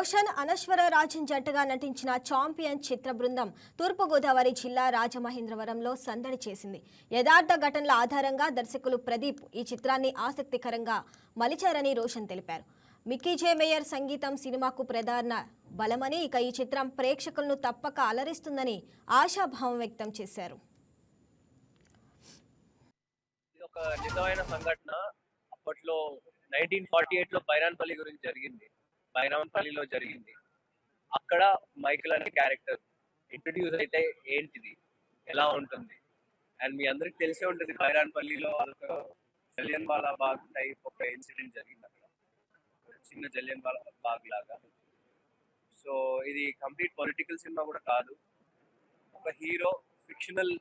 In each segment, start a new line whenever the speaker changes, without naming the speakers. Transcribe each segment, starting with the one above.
రోషన్ అనశ్వర రాజన్ జంటగా నటించిన చాంపియన్ చిత్ర బృందం తూర్పుగోదావరి జిల్లా రాజమహేంద్రవరంలో సందడి చేసింది. యథార్థ ఘటనల ఆధారంగా దర్శకులు ప్రదీప్ ఈ చిత్రాన్ని ఆసక్తికరంగా మలిచారని రోషన్ తెలిపారు. మిక్కీ జే మేయర్ సంగీతం సినిమాకు ప్రధాన బలమని ఇక ఈ చిత్రం ప్రేక్షకులను తప్పక అలరిస్తుందని ఆశాభావం వ్యక్తం చేశారు.
ఒక నిజమైన సంఘటన. అప్పట్లో నైన్టీన్ ఫార్టీ ఎయిట్లో బైరాన్పల్లి గురించి జరిగింది. బైరాన్పల్లిలో జరిగింది. అక్కడ మైకిల్ అనే క్యారెక్టర్ ఇంట్రడ్యూస్ అయితే ఏంటిది? ఎలా ఉంటుంది? అండ్ మీ అందరికి తెలిసే ఉంటుంది బైరాన్పల్లిలో అదొక జలియన్ వాలా బాగ్ టైప్ ఒక ఇన్సిడెంట్ జరిగింది అక్కడ. చిన్న జలియన్ వాలా బాగ్ లాగా. సో ఇది కంప్లీట్ పొలిటికల్ సినిమా కూడా కాదు. ఒక హీరో ఫిక్షనల్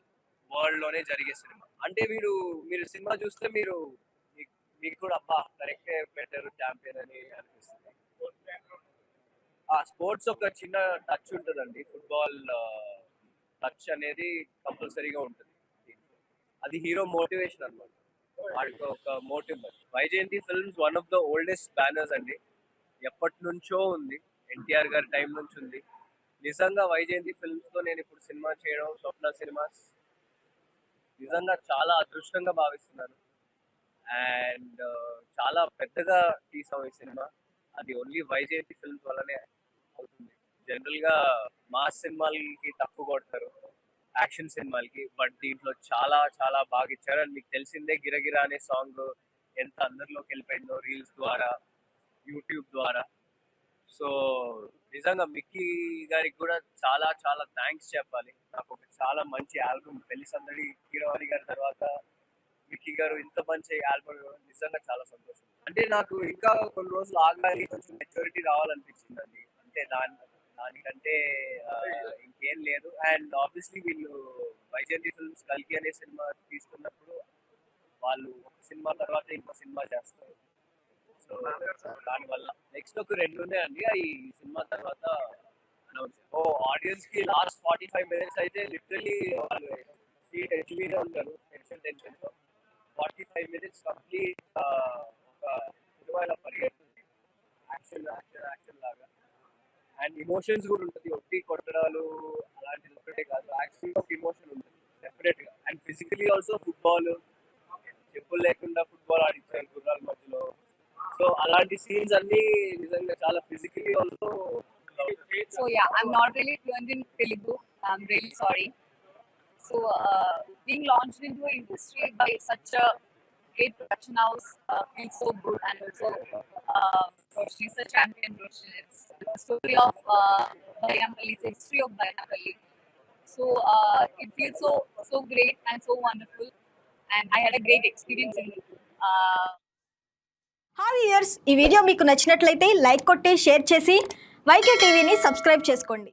వరల్డ్లోనే జరిగే సినిమా. అంటే మీరు మీరు సినిమా చూస్తే మీరు మీకు- మీకు కూడా అబ్బా కరెక్టే పెట్టారు ఛాంపియన్ అని అనిపిస్తుంది. ఆ స్పోర్ట్స్ ఒక చిన్న టచ్ ఉంటుందండి. ఫుట్బాల్ టచ్ అనేది కంపల్సరీగా ఉంటుంది. అది హీరో మోటివేషన్ అన్నమాట. వాడికి ఒక motive Vyjayanthi films one of the oldest banners అండి. ఎప్పటి నుంచో ఉంది. ఎన్టీఆర్ గారి టైం నుంచి ఉంది. నిజంగా వైజయంతి ఫిల్మ్స్తో నేను ఇప్పుడు సినిమా చేయడం స్వప్న సినిమాస్ నిజంగా చాలా అదృష్టంగా భావిస్తున్నాను. అండ్ చాలా పెద్దగా తీసాం ఈ సినిమా. అది ఓన్లీ వైజయంతి ఫిల్మ్స్ వల్లనే జనరల్గా మాస్ సినిమాలకి తక్కువ కొడతారు. యాక్షన్ సినిమాలకి. బట్ దీంట్లో చాలా చాలా బాగా ఇచ్చారు. అండ్ మీకు తెలిసిందే గిరగిరా అనే సాంగ్ ఎంత అందరిలోకి వెళ్ళిపోయిందో రీల్స్ ద్వారా యూట్యూబ్ ద్వారా. సో నిజంగా మిక్కీ గారికి కూడా చాలా చాలా థ్యాంక్స్ చెప్పాలి. నాకు ఒక చాలా మంచి ఆల్బమ్ పెళ్ళి సందడి కీరవాణి గారి తర్వాత మిక్కీ గారు ఇంత మంచి ఆల్బమ్ నిజంగా చాలా సంతోషం. అంటే నాకు ఇంకా కొన్ని రోజులు ఆగాలి కొంచెం మెచ్యూరిటీ రావాలనిపించింది అండి అంటే దాని దానికంటే ఇంకేం లేదు. అండ్ ఆబ్వియస్లీ వీళ్ళు వైజయంతి ఫిల్మ్స్ కల్కి అనే సినిమా తీసుకున్నప్పుడు వాళ్ళు ఒక సినిమా తర్వాత ఇంకో సినిమా చేస్తారు. సో దానివల్ల నెక్స్ట్ ఒక రెండు ఉన్నాయండి. అవి సినిమా తర్వాత అనౌన్స్ ఓ ఆడియన్స్కి లాస్ట్ ఫార్టీ ఫైవ్ మినిట్స్ అయితే లిటరలీ వాళ్ళు సీట్ ఎడ్జ్ మీద ఉంటారు. Tension tension. తో ఫార్టీ ఫైవ్ మినిట్స్ కంప్లీట్ ఒక సినిమాలో పరిగెడుతుంది. యాక్షన్ యాక్షన్ యాక్షన్ లాగా. అండ్ ఇమోషన్స్ కూడా ఉంటుంది. ఒట్టి కొట్టడాలు అలాంటిది ఒక్కటే కాదు. యాక్షన్ ఒక ఇమోషన్ ఉంటుంది. డెఫినెట్గా. అండ్ ఫిజికలీ ఆల్సో ఫుట్బాల్ చెప్పులు లేకుండా ఫుట్బాల్ ఆడించారు గుర్రాల మధ్యలో. సో అలాంటి సీన్స్ అన్ని నిజంగా చాలా physically also
so yeah I'm not really fluent in Telugu I'm really sorry so uh, being into industry by such great production house uh, feels so good, and also uh, she's a champion. Roshan. It's the story of uh, Bayamali, it's the history of Bayamali. So uh, it feels so so great and so wonderful, and I had a great experience in. Uh,
hi years ఈ video మీకు నచ్చినట్లయితే like కొట్టి share చేసి YK టీవీని subscribe చేసుకోండి